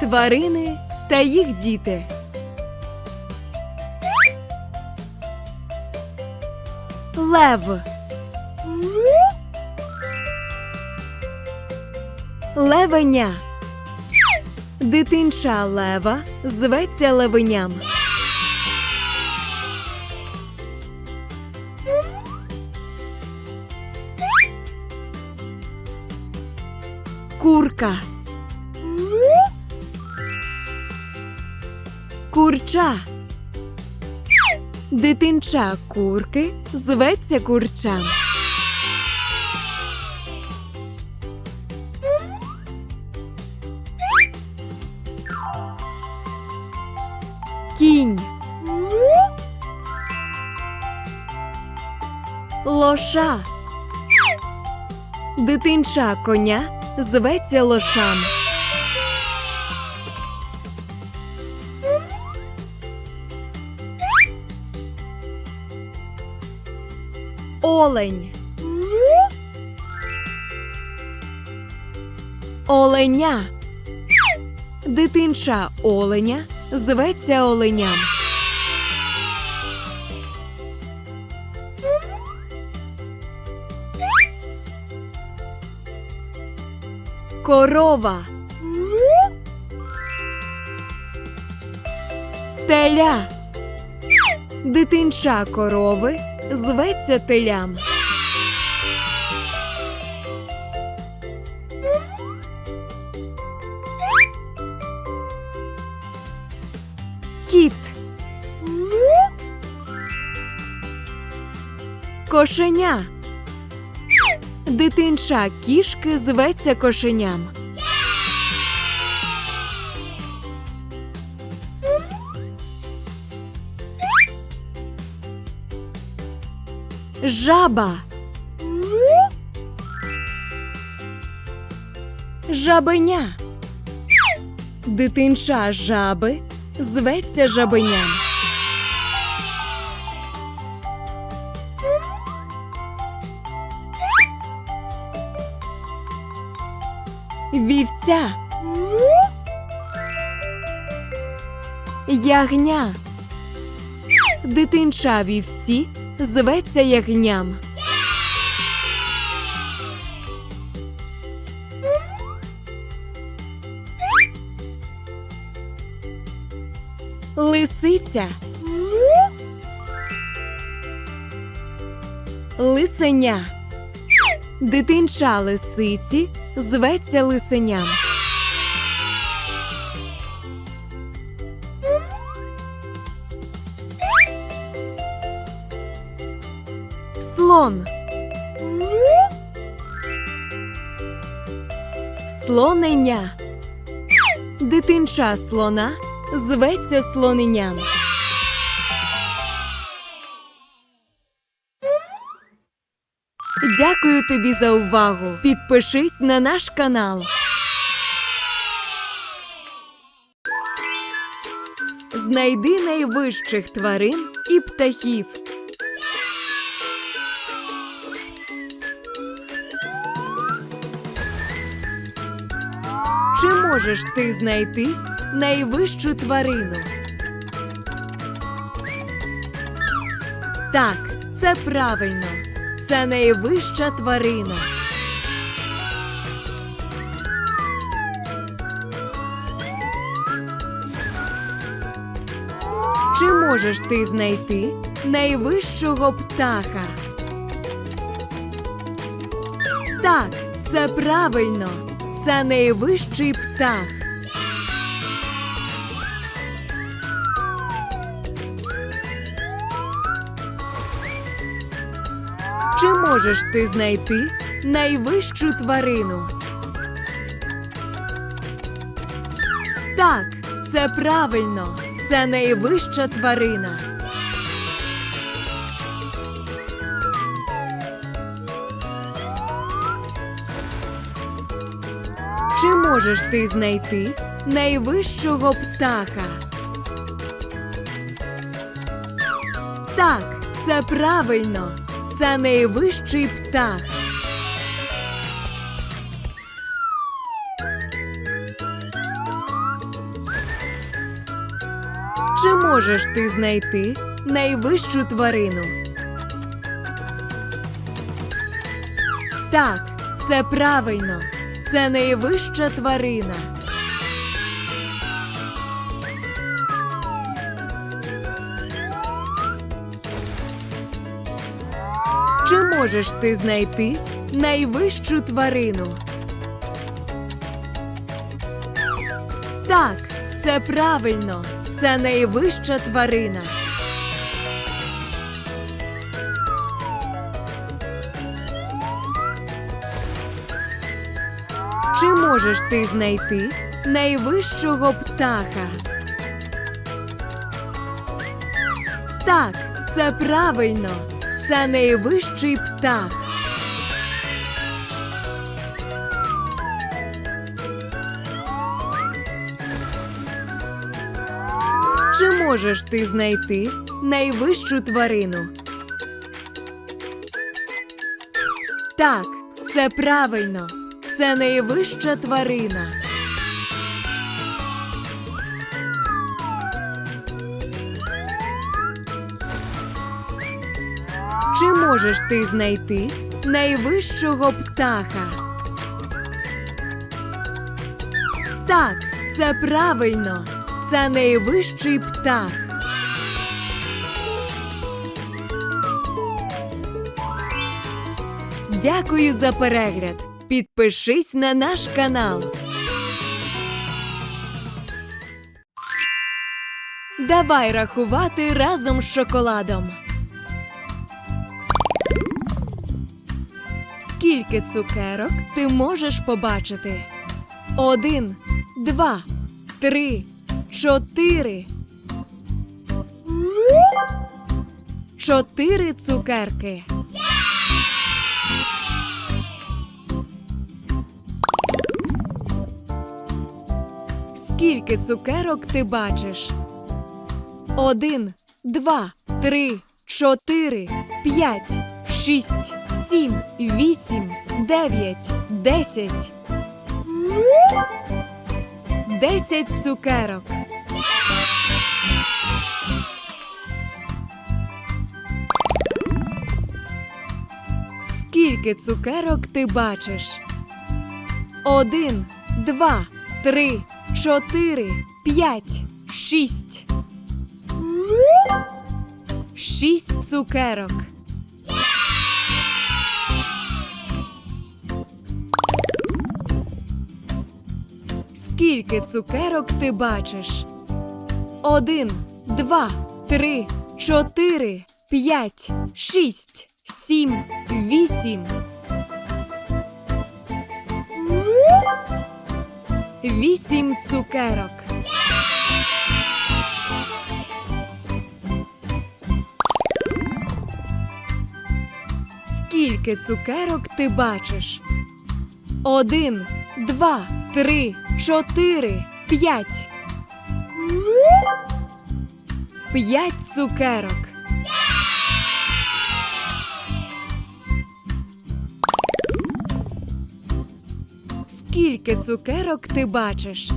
Тварини та їх діти. Лев. Левеня. Дитинча лева зветься левеням. Курка. Курча. Дитинча курки зветься курчам. Кінь. Лоша. Дитинча коня зветься лошам. Олень. Оленя. Дитинча оленя зветься оленям. Корова. Теля. Дитинча корови зветься телям. Кіт. Кошеня. Дитинча кішки зветься кошеням. Жаба. Жабеня. Дитинча жаби зветься жабеням. Вівця. Ягня. Дитинча вівці зветься ягням. Лисиця. Лисеня. Дитинча лисиці зветься лисеням. Слон. Слоненя. Дитинча слона зветься слоненям. Дякую тобі за увагу. Підпишись на наш канал. Знайди найвищих тварин і птахів. Чи можеш ти знайти найвищу тварину? Так, це правильно. Це найвища тварина. Чи можеш ти знайти найвищого птаха? Так, це правильно. Це найвищий птах. Чи можеш ти знайти найвищу тварину? Так, це правильно. Це найвища тварина. Можеш ти знайти найвищого птаха? Так, це правильно. Це найвищий птах. Чи можеш ти знайти найвищу тварину? Так, це правильно. Це найвища тварина. Чи можеш ти знайти найвищу тварину? Так, це правильно. Це найвища тварина. Можеш ти знайти найвищого птаха? Так, це правильно. Це найвищий птах. Чи можеш ти знайти найвищу тварину? Так, це правильно. Це найвища тварина. Чи можеш ти знайти найвищого птаха? Так, це правильно. Це найвищий птах. Дякую за перегляд. Підпишись на наш канал. Давай рахувати разом з шоколадом. Скільки цукерок ти можеш побачити? Один, два, три, чотири. Чотири цукерки. Скільки цукерок ти бачиш? Один, два, три, чотири, п'ять, шість, сім, вісім, дев'ять, десять. Десять цукерок. Скільки цукерок ти бачиш? Один, два, три, чотири, п'ять, шість. Шість цукерок. Скільки цукерок ти бачиш? Один, два, три, чотири, п'ять, шість, сім, вісім. Вісім цукерок. Скільки цукерок ти бачиш? Один, два, три, чотири, п'ять. П'ять цукерок. Скільки цукерок ти бачиш?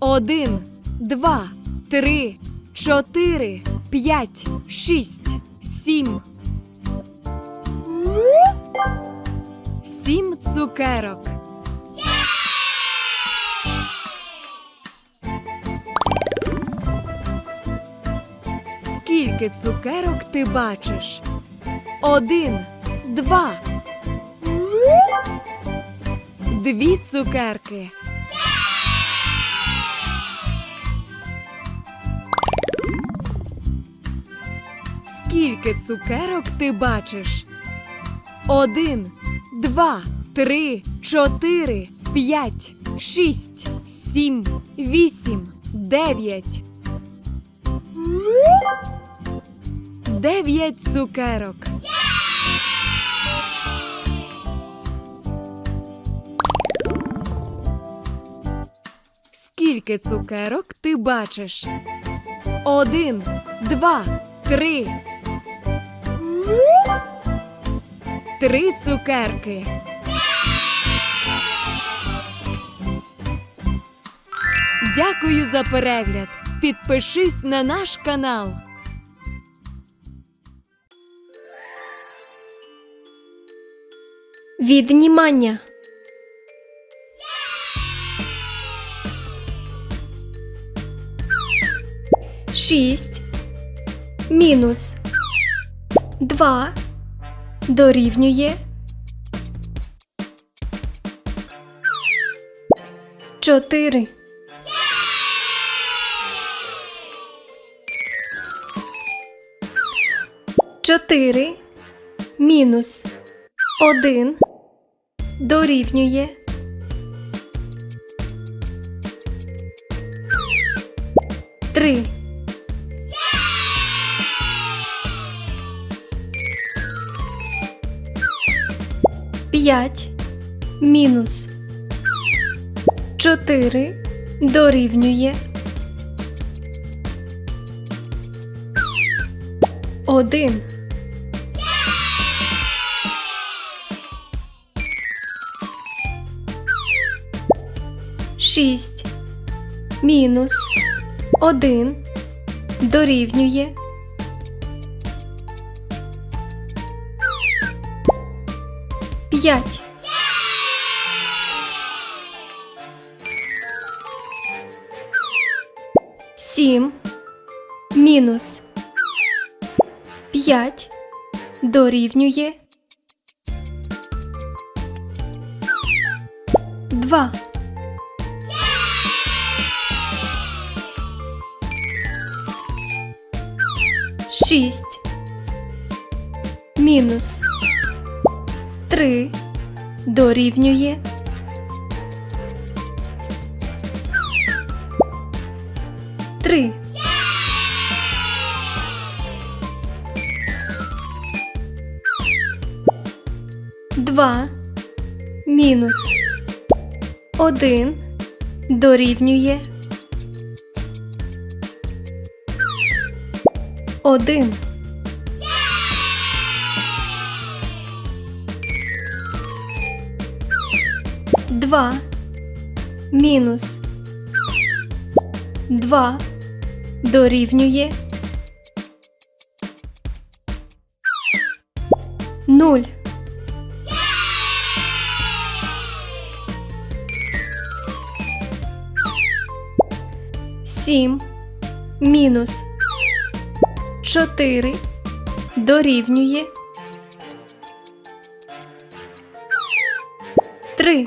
Один, два, три, чотири, п'ять, шість, сім. Сім цукерок. Скільки цукерок ти бачиш? Один, два. Дві цукерки. Скільки цукерок ти бачиш? Один, два, три, чотири, п'ять, шість, сім, вісім, дев'ять. Дев'ять цукерок. Скільки цукерок ти бачиш? Один, два, три. Три цукерки. Дякую за перегляд. підпишись на наш канал. Віднімання. Шість мінус два дорівнює чотири. Чотири мінус один дорівнює три. П'ять мінус чотири дорівнює один. Шість мінус один дорівнює п'ять. Сім мінус п'ять дорівнює два. Шість мінус три. Дорівнює. Три. Два. Мінус. Один. Дорівнює. Один. Два мінус два дорівнює нуль. Сім мінус чотири дорівнює три.